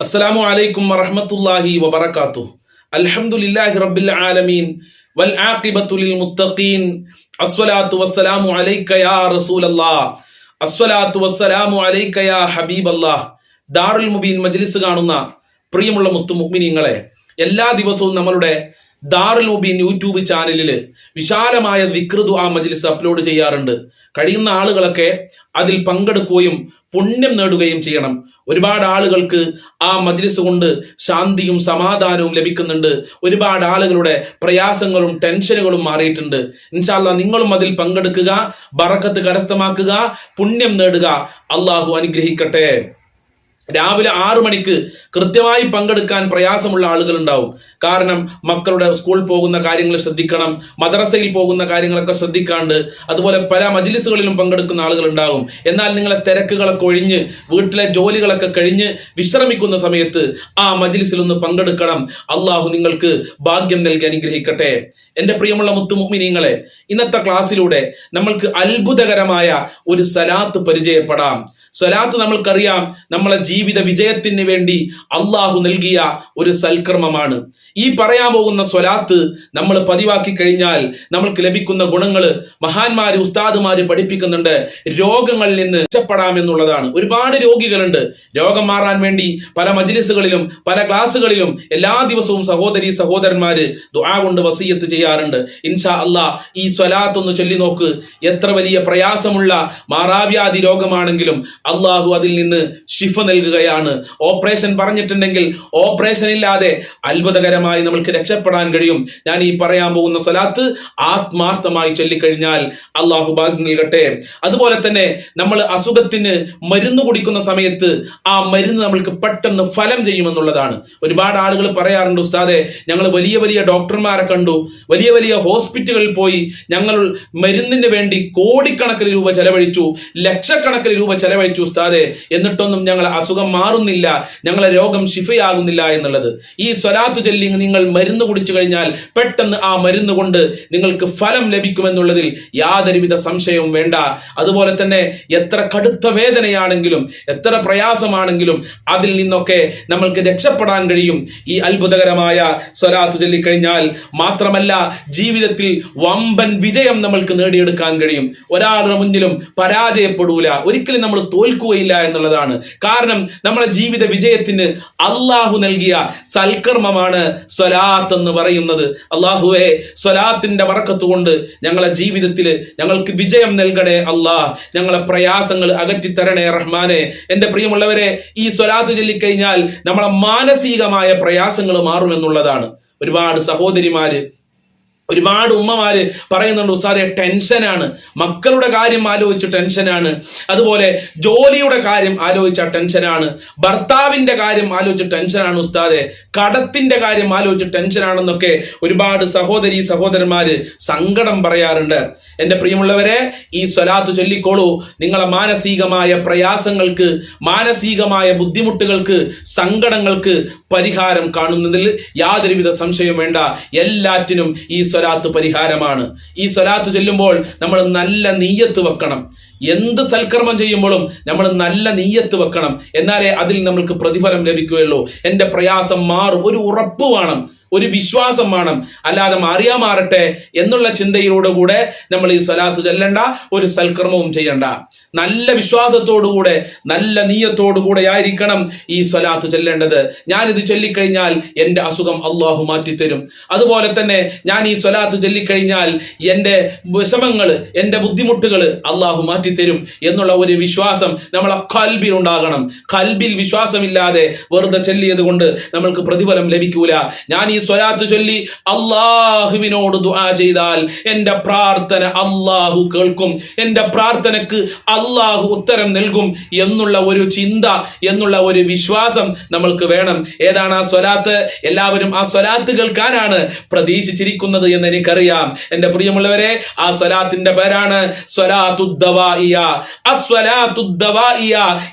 അസ്സലാമു അലൈക്കും വറഹമത്തല്ലാഹി വബറകാതുഹു അൽഹംദുലില്ലാഹി റബ്ബിൽ ആലമീൻ. വൽ ആഖിബത്തു ലിൽ മുത്തഖീൻ. അസ്സലാത്തു വസ്സലാമു അലൈക യാ റസൂലല്ലാഹ് അസ്സലാത്തു വസ്സലാമു അലൈക യാ ഹബീബല്ലാഹ് ദാറുൽ മുബീൻ മജ്ലിസ് കാണുന്ന പ്രിയമുള്ള മുത്തു മുഅ്മിനീങ്ങളെ എല്ലാ ദിവസവും നമ്മളുടെ ദാറുൽ മുബീൻ യൂട്യൂബ് ചാനലിൽ വിശാലമായ ദിക്ർ ആ മജ്ലിസ് അപ്ലോഡ് ചെയ്യാറുണ്ട്. കഴിയുന്ന ആളുകളൊക്കെ അതിൽ പങ്കെടുക്കുകയും പുണ്യം നേടുകയും ചെയ്യണം. ഒരുപാട് ആളുകൾക്ക് ആ മജ്ലിസ് കൊണ്ട് ശാന്തിയും സമാധാനവും ലഭിക്കുന്നുണ്ട്. ഒരുപാട് ആളുകളുടെ പ്രയാസങ്ങളും ടെൻഷനുകളും മാറിയിട്ടുണ്ട്. ഇൻഷാല്ല നിങ്ങളും അതിൽ പങ്കെടുക്കുക ബറക്കത്ത് കരസ്ഥമാക്കുക പുണ്യം നേടുക. അള്ളാഹു അനുഗ്രഹിക്കട്ടെ. രാവിലെ ആറു മണിക്ക് കൃത്യമായി പങ്കെടുക്കാൻ പ്രയാസമുള്ള ആളുകൾ ഉണ്ടാവും കാരണം മക്കളുടെ സ്കൂൾ പോകുന്ന കാര്യങ്ങൾ ശ്രദ്ധിക്കണം മദ്രസയിൽ പോകുന്ന കാര്യങ്ങളൊക്കെ ശ്രദ്ധിക്കാണ്ട് അതുപോലെ പല മജിലിസുകളിലും പങ്കെടുക്കുന്ന ആളുകൾ ഉണ്ടാകും എന്നാൽ നിങ്ങളെ തിരക്കുകളൊക്കെ ഒഴിഞ്ഞ് വീട്ടിലെ ജോലികളൊക്കെ കഴിഞ്ഞ് വിശ്രമിക്കുന്ന സമയത്ത് ആ മജിലിസിൽ ഒന്ന് പങ്കെടുക്കണം. അള്ളാഹു നിങ്ങൾക്ക് ഭാഗ്യം നൽകി അനുഗ്രഹിക്കട്ടെ. എന്റെ പ്രിയമുള്ള മുത്തുമുമിനിങ്ങളെ ഇന്നത്തെ ക്ലാസ്സിലൂടെ നമ്മൾക്ക് അത്ഭുതകരമായ ഒരു സലാത്ത് പരിചയപ്പെടാം. സ്വലാത്ത് നമ്മൾക്കറിയാം നമ്മളെ ജീവിത വിജയത്തിന് വേണ്ടി അള്ളാഹു നൽകിയ ഒരു സൽക്കർമ്മമാണ്. ഈ പറയാൻ പോകുന്ന സ്വലാത്ത് നമ്മൾ പതിവാക്കി കഴിഞ്ഞാൽ നമ്മൾക്ക് ലഭിക്കുന്ന ഗുണങ്ങൾ മഹാന്മാര് ഉസ്താദുമാര് പഠിപ്പിക്കുന്നുണ്ട്. രോഗങ്ങളിൽ നിന്ന് രക്ഷപ്പെടാമെന്നുള്ളതാണ് ഒരുപാട് രോഗികളുണ്ട്. രോഗം മാറാൻ വേണ്ടി പല മജ്ലിസുകളിലും പല ക്ലാസ്സുകളിലും എല്ലാ ദിവസവും സഹോദരി സഹോദരന്മാര് ദുആ കൊണ്ട് വസീയത്ത് ചെയ്യാറുണ്ട്. ഇൻഷാ അള്ളാ ഈ സ്വലാത്ത് ഒന്ന് ചൊല്ലി നോക്ക് എത്ര വലിയ പ്രയാസമുള്ള മാറാവ്യാധി രോഗമാണെങ്കിലും അള്ളാഹു അതിൽ നിന്ന് ശിഫ നൽകുകയാണ്. ഓപ്പറേഷൻ പറഞ്ഞിട്ടുണ്ടെങ്കിൽ ഓപ്പറേഷൻ ഇല്ലാതെ അത്ഭുതകരമായി നമ്മൾക്ക് രക്ഷപ്പെടാൻ കഴിയും. ഞാൻ ഈ പറയാൻ പോകുന്ന സ്വലാത്ത് ആത്മാർത്ഥമായി ചൊല്ലിക്കഴിഞ്ഞാൽ അള്ളാഹു ഭാഗ്യം നൽകട്ടെ. അതുപോലെ തന്നെ നമ്മൾ അസുഖത്തിന് മരുന്ന് കുടിക്കുന്ന സമയത്ത് ആ മരുന്ന് നമ്മൾക്ക് പെട്ടെന്ന് ഫലം ചെയ്യുമെന്നുള്ളതാണ്. ഒരുപാട് ആളുകൾ പറയാറുണ്ട് ഉസ്താദെ ഞങ്ങൾ വലിയ വലിയ ഡോക്ടർമാരെ കണ്ടു. വലിയ വലിയ ഹോസ്പിറ്റലുകളിൽ പോയി ഞങ്ങൾ മരുന്നിന് വേണ്ടി കോടിക്കണക്കിന് രൂപ ചെലവഴിച്ചു ലക്ഷക്കണക്കിന് രൂപ ചെലവഴിച്ചു ഉസ്താദെ എന്നിട്ടൊന്നും ഞങ്ങളെ അസുഖം മാറുന്നില്ല ഞങ്ങളെ രോഗം ശിഫയാകുന്നില്ല എന്നുള്ളത്. ഈ സ്വലാത്ത് ചൊല്ലി നിങ്ങൾ മരുന്ന് കുടിച്ചു കഴിഞ്ഞാൽ പെട്ടെന്ന് ആ മരുന്ന് കൊണ്ട് നിങ്ങൾക്ക് ഫലം ലഭിക്കുമെന്നുള്ളതിൽ യാതൊരുവിധ സംശയവും വേണ്ട. അതുപോലെ തന്നെ എത്ര കടുത്ത വേദനയാണെങ്കിലും എത്ര പ്രയാസമാണെങ്കിലും അതിൽ നിന്നൊക്കെ നമ്മൾക്ക് രക്ഷപ്പെടാൻ കഴിയും. ഈ അത്ഭുതകരമായ സ്വലാത്ത് ചൊല്ലിക്കഴിഞ്ഞാൽ മാത്രമല്ല ജീവിതത്തിൽ വമ്പൻ വിജയം നമ്മൾക്ക് നേടിയെടുക്കാൻ കഴിയും. ഒരാളുടെ മുന്നിലും പരാജയപ്പെടൂല. ഒരിക്കലും നമ്മൾ തോൽക്കുകയില്ല എന്നുള്ളതാണ്. കാരണം നമ്മുടെ ജീവിത വിജയത്തിന് അള്ളാഹു നൽകിയ സൽക്കർമ്മമാണ് സ്വലാത്ത് എന്ന് പറയുന്നത്. അള്ളാഹുവെ സ്വലാത്തിന്റെ വറക്കത്ത് കൊണ്ട് ഞങ്ങളെ ജീവിതത്തിൽ ഞങ്ങൾക്ക് വിജയം നൽകണേ അള്ളാഹ് ഞങ്ങളെ പ്രയാസങ്ങൾ അകറ്റിത്തരണേ റഹ്മാനെ. എന്റെ പ്രിയമുള്ളവരെ ഈ സ്വലാത്ത് ചൊല്ലിക്കഴിഞ്ഞാൽ നമ്മളെ മാനസികമായ പ്രയാസങ്ങൾ മാറുമെന്നുള്ളതാണ്. ഒരുപാട് സഹോദരിമാര് ഒരുപാട് ഉമ്മമാര് പറയുന്നുണ്ട് ഉസ്താദെ ടെൻഷനാണ് മക്കളുടെ കാര്യം ആലോചിച്ച ടെൻഷനാണ് അതുപോലെ ജോലിയുടെ കാര്യം ആലോചിച്ച ടെൻഷനാണ് ഭർത്താവിന്റെ കാര്യം ആലോചിച്ച ടെൻഷനാണ് ഉസ്താദെ. കടത്തിന്റെ കാര്യം ആലോചിച്ച് ടെൻഷനാണെന്നൊക്കെ ഒരുപാട് സഹോദരി സഹോദരന്മാര് സങ്കടം പറയാറുണ്ട്. എന്റെ പ്രിയമുള്ളവരെ ഈ സ്വലാത്ത് ചൊല്ലിക്കോളൂ. നിങ്ങളെ മാനസികമായ പ്രയാസങ്ങൾക്ക് മാനസികമായ ബുദ്ധിമുട്ടുകൾക്ക് സങ്കടങ്ങൾക്ക് പരിഹാരം കാണുന്നതിൽ യാതൊരുവിധ സംശയം വേണ്ട. എല്ലാറ്റിനും ഈ സ്വലാത്ത് പരിഹാരമാണ്. ഈ സ്വലാത്ത് ചൊല്ലുമ്പോൾ നമ്മൾ നല്ല നീയത്ത് വെക്കണം. എന്ത് സൽക്കർമ്മം ചെയ്യുമ്പോഴും നമ്മൾ നല്ല നീയത്ത് വെക്കണം. എന്നാലേ അതിൽ നമ്മൾക്ക് പ്രതിഫലം ലഭിക്കുകയുള്ളൂ. എന്റെ പ്രയാസം മാറും. ഒരു ഉറപ്പ് വേണം. ഒരു വിശ്വാസം വേണം. അല്ലാതെ മാറിയാ മാറട്ടെ എന്നുള്ള ചിന്തയിലൂടെ നമ്മൾ ഈ സ്വലാത്ത് ചെല്ലണ്ട ഒരു സൽക്കർമ്മവും ചെയ്യണ്ട. നല്ല വിശ്വാസത്തോടുകൂടെ നല്ല നീയത്തോടുകൂടെ ആയിരിക്കണം ഈ സ്വലാത്ത് ചൊല്ലേണ്ടത്. ഇത് ചൊല്ലിക്കഴിഞ്ഞാൽ എന്റെ അസുഖം അള്ളാഹു മാറ്റിത്തരും. അതുപോലെ തന്നെ ഞാൻ ഈ സ്വലാത്ത് ചൊല്ലിക്കഴിഞ്ഞാൽ എന്റെ വിഷമങ്ങൾ എന്റെ ബുദ്ധിമുട്ടുകൾ അള്ളാഹു മാറ്റിത്തരും എന്നുള്ള ഒരു വിശ്വാസം നമ്മളെ കൽബിൽ ഉണ്ടാകണം കൽബിൽ വിശ്വാസമില്ലാതെ വെറുതെ ചെല്ലിയത് കൊണ്ട് നമ്മൾക്ക് പ്രതിഫലം ലഭിക്കൂല. ഞാൻ ഈ സ്വലാത്ത് ചൊല്ലി അള്ളാഹുവിനോട് ദുആ ചെയ്താൽ എന്റെ പ്രാർത്ഥന അള്ളാഹു കേൾക്കും. എന്റെ പ്രാർത്ഥനക്ക് അള്ളാഹു ഉത്തരം നൽകും എന്നുള്ള ഒരു ചിന്ത എന്നുള്ള ഒരു വിശ്വാസം നമ്മൾക്ക് വേണം. ഏതാണ് ആ സ്വലാത്ത്? എല്ലാവരും ആ സ്വലാത്ത് കേൾക്കാനാണ് പ്രതീക്ഷിച്ചിരിക്കുന്നത് എന്ന് എനിക്കറിയാം. എന്റെ പ്രിയമുള്ളവരെ ആ സ്വലാത്തിന്റെ പേരാണ്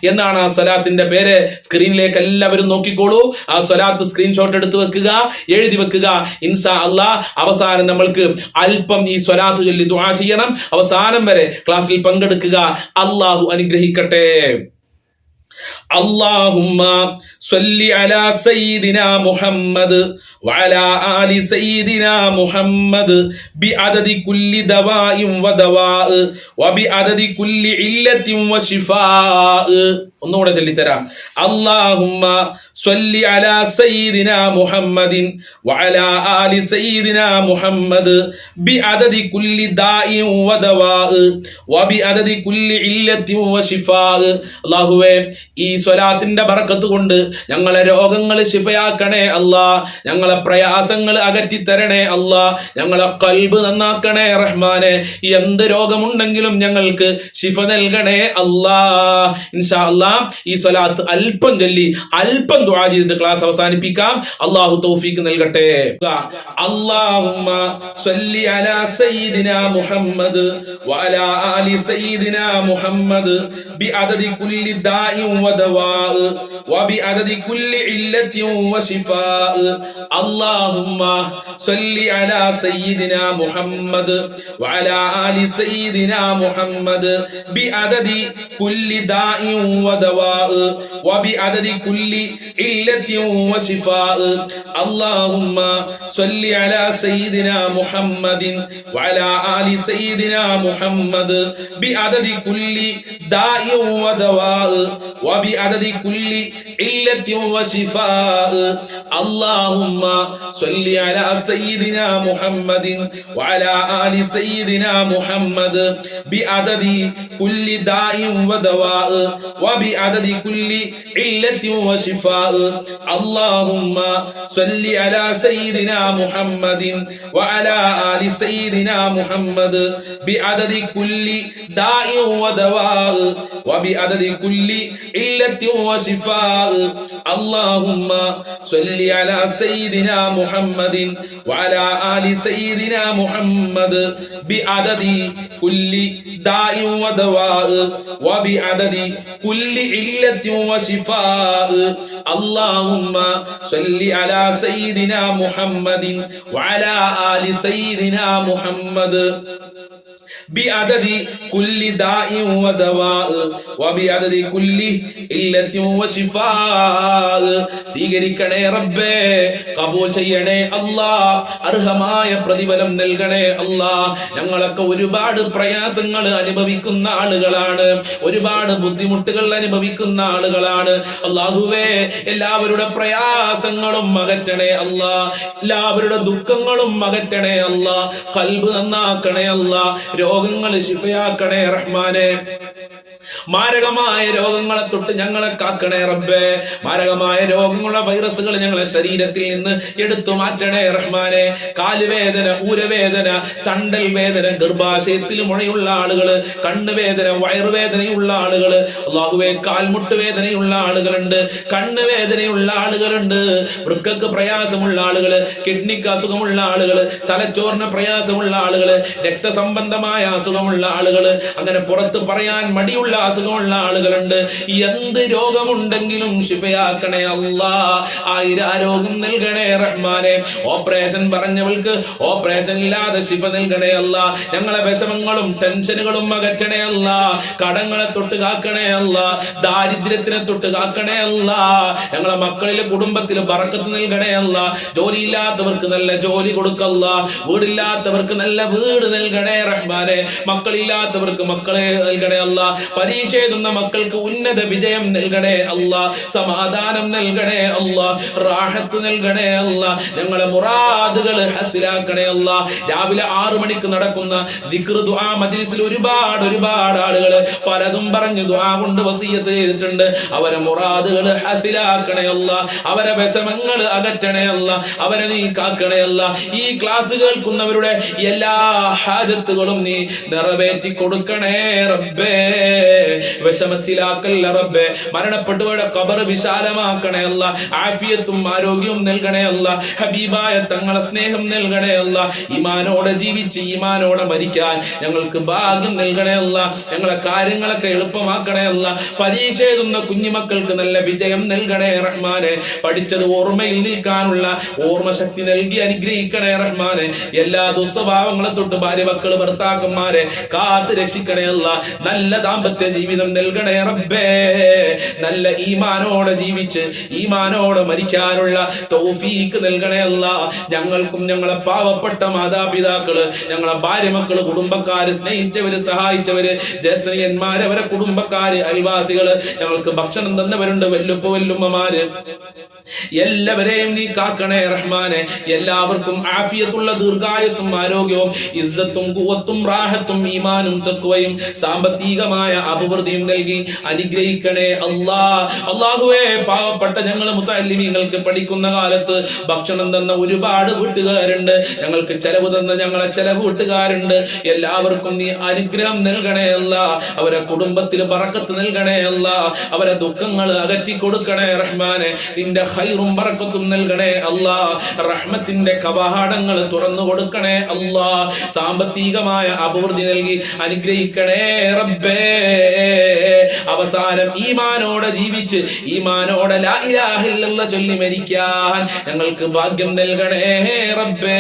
എന്നാണ് ആ സ്വലാത്തിന്റെ പേര്. സ്ക്രീനിലേക്ക് എല്ലാവരും നോക്കിക്കോളൂ. ആ സ്വലാത്ത് സ്ക്രീൻഷോട്ട് എടുത്ത് വെക്കുക. എഴുതി വെക്കുക. ഇൻസാ അള്ളാ അവസാനം നമ്മൾക്ക് അല്പം ഈ സ്വലാത്ത് ചൊല്ലി ദുആ ചെയ്യണം. അവസാനം വരെ ക്ലാസ്സിൽ പങ്കെടുക്കുക. അള്ളാഹു അനുഗ്രഹിക്കട്ടെ. اللهم صل على سيدنا محمد وعلى آل سيدنا محمد بعدد كل دواء ودواء وبعدد كل علة وشفاء ഒന്നുകൂടെ ചൊല്ലിത്തരാം അള്ളാഹുമ്മ സ്വല്ലി അലാ സയ്യിദിന മുഹമ്മദിൻ വഅലാ ആലി സയ്യിദിന മുഹമ്മദ് ബി അദദി കുല്ലി ദാഇൻ വദവാഅ വബി അദദി കുല്ലി ഇല്ലത്തിൻ വശിഫാഅ അല്ലാഹുവേ ഈ സ്വലാത്തിന്റെ ബർക്കത്ത് കൊണ്ട് ഞങ്ങളെ രോഗങ്ങൾ ശിഫയാക്കണേ അല്ല. ഞങ്ങളെ പ്രയാസങ്ങൾ അകറ്റിത്തരണേ അല്ല. ഞങ്ങളെ കൽബ് നന്നാക്കണേ റഹ്മാനെ. എന്ത് രോഗമുണ്ടെങ്കിലും ഞങ്ങൾക്ക് ശിഫ നൽകണേ അല്ലാ. ഇൻഷാ ഈ സ്വലാത്ത് അല്പം ചൊല്ലി അല്പം ദുആ ചെയ്തിട്ട് ക്ലാസ് അവസാനിപ്പിക്കാം. അള്ളാഹു തൗഫീക്ക് നൽകട്ടെ. അല്ലാഹുമ്മ സല്ലി അലാ സയ്യിദിനാ മുഹമ്മദ് ആലി സയ്യിദിനാ കുല്ലി دواء وبعدد كل علة وشفاء. اللهم صل على سيدنا محمد وعلى آل سيدنا محمد بعدد كل داء ودواء وبعدد كل علة وشفاء. اللهم صل على سيدنا محمد وعلى آل سيدنا محمد بعدد كل داء ودواء وبعدد كل علة وشفاء. اللهم صل على سيدنا محمد وعلى آل سيدنا محمد بعدد كل داء ودواء وبعدد كل علة وشفاء. اللهم صل على سيدنا محمد وعلى آل سيدنا محمد بعدد كل داء ودواء وبعدد كل علة وشفاء. اللهم صل على سيدنا محمد وعلى آل سيدنا محمد بعدد كل داء ودواء وبعدد كل علة وشفاء اللهم صل على سيدنا محمد وعلى آل سيدنا محمد بعدد كل داء ودواء وبعدد كل إلة وشفاء സ്വീകരിക്കണേ റബ്ബേ കബൂൽ ചെയ്യണേ അല്ലാ അർഹമായ പ്രതിഫലം നൽകണേ അല്ലാ ഞങ്ങളൊക്കെ ഒരുപാട് പ്രയാസങ്ങൾ അനുഭവിക്കുന്ന ആളുകളാണ് ഒരുപാട് ബുദ്ധിമുട്ടുകൾ അനുഭവിക്കുന്ന ആളുകളാണ് അള്ളാഹുവേ എല്ലാവരുടെ പ്രയാസങ്ങളും അകറ്റണേ അല്ലാ എല്ലാവരുടെ ദുഃഖങ്ങളും അകറ്റണേ അല്ലാ കൽബ് നന്നാക്കണേ അല്ലാ രോഗങ്ങൾ ശിഫയാക്കണേ റഹ്മാനെ. മാരകമായ രോഗങ്ങളെ തൊട്ട് ഞങ്ങളെ കാക്കണേ റബ്ബേ. മാരകമായ രോഗങ്ങളുടെ വൈറസുകൾ ഞങ്ങളെ ശരീരത്തിൽ നിന്ന് എടുത്തു മാറ്റണേ റഹ്മാനെ. കാലുവേദന ഊരവേദന തണ്ടൽ വേദന ഗർഭാശയത്തിൽ മുഴയുള്ള ആളുകൾ കണ്ണുവേദന വയറുവേദനയുള്ള ആളുകൾ അള്ളാഹുവേ കാൽമുട്ട് വേദനയുള്ള ആളുകളുണ്ട് കണ്ണ് വേദനയുള്ള ആളുകളുണ്ട്. വൃക്കക്ക് പ്രയാസമുള്ള ആളുകൾ കിഡ്നിക്ക് അസുഖമുള്ള ആളുകൾ തലച്ചോറിന് പ്രയാസമുള്ള ആളുകൾ രക്തസംബന്ധമായ അസുഖമുള്ള ആളുകൾ അങ്ങനെ പുറത്ത് പറയാൻ മടിയുള്ള അസുഖമുള്ള ആളുകളുണ്ട്. എന്ത് രോഗമുണ്ടെങ്കിലും ശിഫയാക്കണേ അല്ലാ. ആയിരാരോഗ്യം നൽകണേ റഹ്മാനെ. ഓപ്പറേഷൻ പറഞ്ഞവൾക്ക് ഓപ്പറേഷൻ ഇല്ലാതെ ശിഫ നൽകണേ അല്ല. ഞങ്ങളെ വിഷമങ്ങളും ടെൻഷനുകളും അകറ്റണേ അല്ല. കടങ്ങളെ തൊട്ട് കാക്കണേ അല്ല. ദാരിദ്ര്യത്തിനെ തൊട്ട് കാക്കണേ അല്ല. ഞങ്ങളെ മക്കളിലെ കുടുംബത്തിൽ പറക്കത്ത് നൽകണേ അല്ല. ജോലിയില്ലാത്തവർക്ക് നല്ല ജോലി കൊടുക്കല്ല. വീടില്ലാത്തവർക്ക് നല്ല വീട് നൽകണേ റഹ്മാനെ. മക്കളില്ലാത്തവർക്ക് മക്കളെ നൽകണേ അല്ല. പരീക്ഷ മക്കൾക്ക് ഉന്നത വിജയം നൽകണേ അല്ല സമാധാനം നൽകണേ അല്ല റാഹത്ത് നൽകണേ അല്ല ഞങ്ങളെ മുറാദുകൾ ഹസിലാക്കണേ അല്ല. രാവിലെ ആറു മണിക്ക് നടക്കുന്ന ദുആ മജ്ലിസിൽ ഒരുപാട് ഒരുപാട് ആളുകൾ പലതും പറഞ്ഞു ദുആ കൊണ്ട് വസീയത്ത് ചെയ്തിട്ടുണ്ട്. അവരെ മുറാദുകൾ ഹസിലാക്കണേ അല്ല അവരെ വിഷമങ്ങൾ അകറ്റണേ അല്ല അവരെ നീ കാക്കണേ അല്ല. ഈ ക്ലാസ് കേൾക്കുന്നവരുടെ എല്ലാ ഹാജത്തുകളും നീ നിറവേറ്റി കൊടുക്കണേ റബ്ബേ. വിഷമത്തിലാക്കല്ല റബ്ബേ. മരണപ്പെട്ടവരുടെ കബർ വിശാലമാക്കണേ അല്ല. ആഫിയത്തും ആരോഗ്യവും നൽകണേ അല്ല. ഹബീബായ തങ്ങളെ സ്നേഹം നൽകണേ അല്ല. ഈമാനോടെ ജീവിച്ച് ഈമാനോടെ മരിക്കാൻ ഞങ്ങൾക്ക് ഭാഗ്യം നൽകണേ അല്ല. ഞങ്ങളെ കാര്യങ്ങളൊക്കെ എളുപ്പമാക്കണേ അല്ല. പരീക്ഷ എഴുതുന്ന കുഞ്ഞുമക്കൾക്ക് നല്ല വിജയം നൽകണേ റഹ്മാനെ. പഠിച്ചത് ഓർമ്മയിൽ നിൽക്കാനുള്ള ഓർമ്മശക്തി നൽകി അനുഗ്രഹിക്കണേ റഹ്മാനെ. എല്ലാ ദുസ്വഭാവങ്ങളെ തൊട്ട് ഭാര്യ മക്കൾ ഭർത്താക്കന്മാരെ കാത്ത് രക്ഷിക്കണേ അല്ല. നല്ല ദാമ്പത്യ ദാമ്പത്യ ജീവിതം നൽകണേ റബ്ബേ. നല്ല ഈമാനോടെ ജീവിച്ച് ഈമാനോടെ മരിക്കാനുള്ള തൗഫീക്ക് നൽകണേ അല്ല. ഞങ്ങൾക്കും ഞങ്ങളെ പാവപ്പെട്ട മാതാപിതാക്കൾ ഞങ്ങളെ ഭാര്യ മക്കൾ കുടുംബക്കാര് സ്നേഹിച്ചവര് സഹായിച്ചവര് ജ്യേഷ്ഠന്മാര് കുടുംബക്കാര് അയൽവാസികൾ ഞങ്ങൾക്ക് ഭക്ഷണം തന്നവരുണ്ട് വല്ലുപ്പ വല്ലുമ്മമാര്. എല്ലാവരെയും നീ കാക്കണേ റഹ്മാനെ. എല്ലാവർക്കും ആഫിയത്തുള്ള ദീർഘായുസും ആരോഗ്യവും ഇസ്സത്തും കൂവത്തും റാഹത്തും ഈമാനും തത്വയും സാമ്പത്തികമായ അഭിവൃദ്ധിയും നൽകി അനുഗ്രഹിക്കണേ അല്ലാ. അള്ളാഹുവേ പാവപ്പെട്ട ഞങ്ങൾ മുത്തല്ലിമീങ്ങൾക്ക് പഠിക്കുന്ന കാലത്ത് ഭക്ഷണം തന്ന ഒരുപാട് വീട്ടുകാരുണ്ട്. ഞങ്ങൾക്ക് ചെലവ് തന്ന ഞങ്ങളെ ചെലവ് വീട്ടുകാരുണ്ട്. എല്ലാവർക്കും നീ അനുഗ്രഹം നൽകണേ അല്ല. അവരെ കുടുംബത്തിൽ പറക്കത്ത് നൽകണേ അല്ല. അവരെ ദുഃഖങ്ങൾ അകറ്റി കൊടുക്കണേ റഹ്മാനെ. നിന്റെ ഹൈറും ബറക്കത്തും നൽകണേ അല്ലാ. റഹ്മത്തിന്റെ കവാടങ്ങൾ തുറന്നു കൊടുക്കണേ അല്ലാ. സാമ്പത്തികമായ അഭിവൃദ്ധി നൽകി അനുഗ്രഹിക്കണേ റബ്ബേ. അവസാനം ഈമാനോടെ ജീവിച്ച് ഈമാനോടെ ലാ ഇലാഹ ഇല്ലല്ലാഹ് ചൊല്ലി മരിക്കാൻ ഞങ്ങൾക്ക് ഭാഗ്യം നൽകണേ റബ്ബേ.